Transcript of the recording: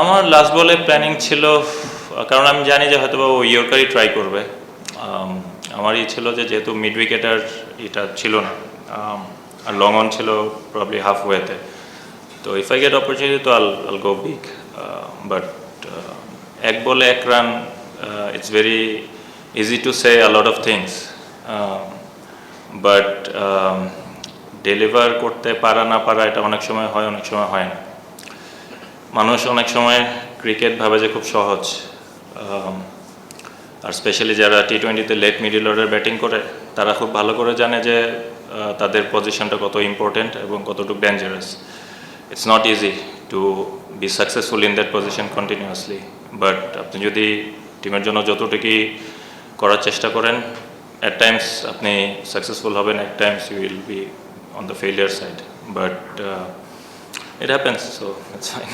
আমার লাস্ট বলে প্ল্যানিং ছিল, কারণ আমি জানি যে হয়তো ও ইয়র্কারই ট্রাই করবে। আমার ই ছিল যে যেহেতু মিড উইকেটার এটা ছিল না আর লং অন ছিল প্রবলি হাফ ওয়েতে তো ইফ আই গেট অপরচুনিটি তো আল আল গো বিগ বাট এক বলে এক run it's very easy to say a lot of things but deliver করতে পারা না পারা এটা অনেক সময় হয়, অনেক সময় হয় না। মানুষ অনেক সময় ক্রিকেট ভাবে যে খুব সহজ আর স্পেশালি যারা টি টোয়েন্টিতে লেট মিডিল অর্ডার ব্যাটিং করে, তারা খুব ভালো করে জানে যে তাদের পজিশনটা কত ইম্পর্টেন্ট এবং কতটুকু dangerous it's not easy to be successful in that position continuously but আপনি যদি টিমের জন্য যতটুকুই করার চেষ্টা করেন অ্যাট টাইমস আপনি সাকসেসফুল হবেন at times you will be on the failure side but it happens so it's fine